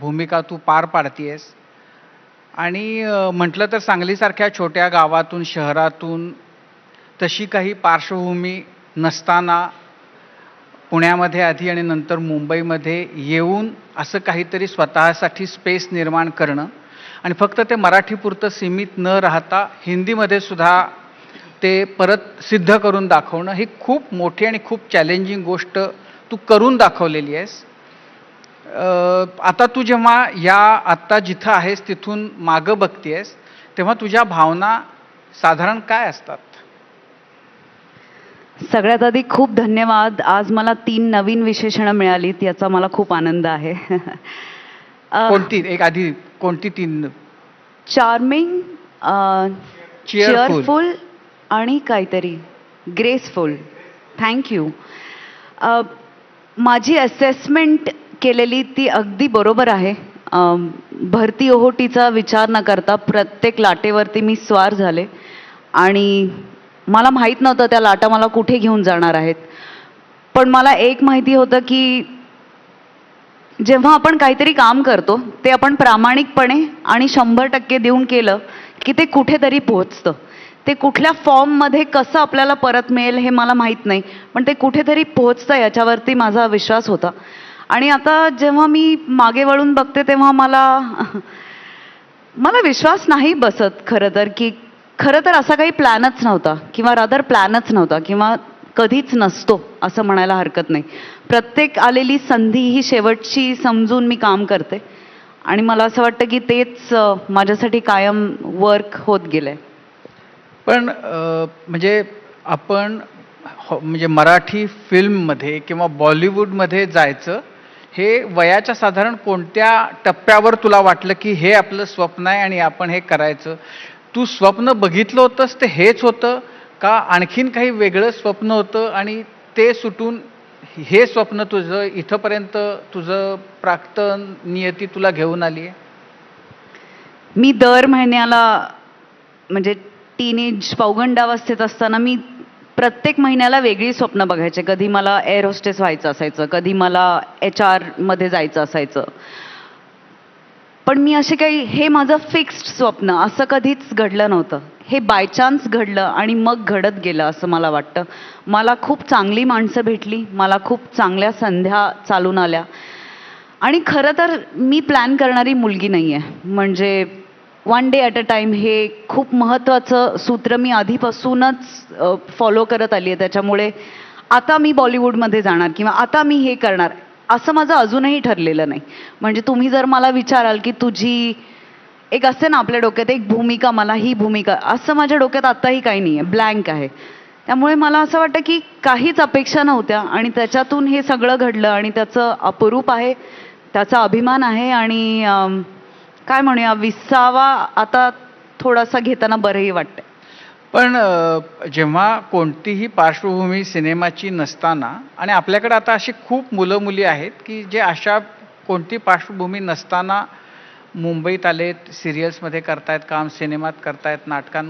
भूमिका तू पार पाडतीयस. आणि म्हटलं तर सांगलीसारख्या छोट्या गावातून शहरातून तशी काही पार्श्वभूमी नसताना पुण्यामध्ये आधी आणि नंतर मुंबईमध्ये येऊन असं काहीतरी स्वतःसाठी स्पेस निर्माण करणं आणि फक्त ते मराठीपुरतं सीमित न राहता हिंदीमध्ये सुद्धा ते परत सिद्ध करून दाखवणं ही खूप मोठी आणि खूप चॅलेंजिंग गोष्ट तू करून दाखवलेली आहेस. आता तू जेव्हा या आत्ता जिथं आहेस तिथून मागं बघतेस तेव्हा तुझ्या भावना साधारण काय असतात? सगळ्यात आधी खूप धन्यवाद. आज मला तीन नवीन विशेषणं मिळालीत याचा मला खूप आनंद आहे. कोणती? एक आधी कोणती तीन? चार्मिंग. चेअरफुल आणि काहीतरी ग्रेसफुल थँक्यू माझी असेसमेंट केलेली ती अगदी बरोबर आहे. भरती ओहोटीचा विचार न करता प्रत्येक लाटेवरती मी स्वार झाले. आणि मला माहीत नव्हतं त्या लाटा मला कुठे घेऊन जाणार आहेत. पण मला एक माहिती होतं की जेव्हा आपण काहीतरी काम करतो ते आपण प्रामाणिकपणे आणि शंभर टक्के देऊन केलं की ते कुठेतरी पोहोचतं. ते कुठल्या फॉर्ममध्ये कसं आपल्याला परत मिळेल हे मला माहीत नाही पण ते कुठेतरी पोहोचतं याच्यावरती माझा विश्वास होता. आणि आता जेव्हा मी मागे वळून बघते तेव्हा मला मला विश्वास नाही बसत खरं तर की खरं तर असा काही प्लॅनच नव्हता किंवा रादर प्लॅनच नव्हता किंवा कधीच नसतो असं म्हणायला हरकत नाही. प्रत्येक आलेली संधी ही शेवटची समजून मी काम करते. आणि मला असं वाटतं की तेच माझ्यासाठी कायम वर्क होत गेलंय. पण म्हणजे आपण हो, म्हणजे मराठी फिल्ममध्ये किंवा बॉलिवूडमध्ये जायचं हे वयाच्या साधारण कोणत्या टप्प्यावर तुला वाटलं की हे आपलं स्वप्न आहे आणि आपण हे करायचं? तू स्वप्न बघितलं होतंस ते हेच होतं का आणखीन काही वेगळं स्वप्न होतं आणि ते सुटून हे स्वप्न तुझं इथंपर्यंत तुझं प्राक्त नियती तुला घेऊन आली आहे? मी दर महिन्याला म्हणजे टीनेज पौगंडावस्थेत असताना मी प्रत्येक महिन्याला वेगळी स्वप्न बघायचे. कधी मला एअर होस्टेस व्हायचं असायचं कधी मला एच आरमध्ये जायचं असायचं. पण मी असे काही हे माझं फिक्स्ड स्वप्न असं कधीच घडलं नव्हतं. हे बाय चान्स घडलं आणि मग घडत गेलं असं मला वाटतं. मला खूप चांगली माणसं भेटली मला खूप चांगल्या संध्या चालून आल्या. आणि खरं तर मी प्लॅन करणारी मुलगी नाही आहे म्हणजे one day at a time हे खूप महत्त्वाचं सूत्र मी आधीपासूनच फॉलो करत आली आहे त्याच्यामुळे आता मी बॉलिवूडमध्ये जाणार किंवा आता मी हे करणार असं माझं अजूनही ठरलेलं नाही. म्हणजे तुम्ही जर मला विचाराल की तुझी एक असते ना आपल्या डोक्यात एक भूमिका मला ही भूमिका असं माझ्या डोक्यात आत्ताही काही नाही आहे ब्लँक आहे. त्यामुळे मला असं वाटतं की काहीच अपेक्षा नव्हत्या आणि त्याच्यातून हे सगळं घडलं आणि त्याचं अपरूप आहे त्याचा अभिमान आहे आणि काय म्हणूया विसावा आता थोडासा घेताना बरंही वाटतं पण जेव्हा कोणतीही पार्श्वभूमी सिनेमाची नसताना आणि आपल्याकडे आता अशी खूप मुलं मुली आहेत की जे अशा कोणती पार्श्वभूमी नसताना मुंबईत आलेत सिरियल्समध्ये करतायत काम सिनेमात करतायत नाटकांमध्ये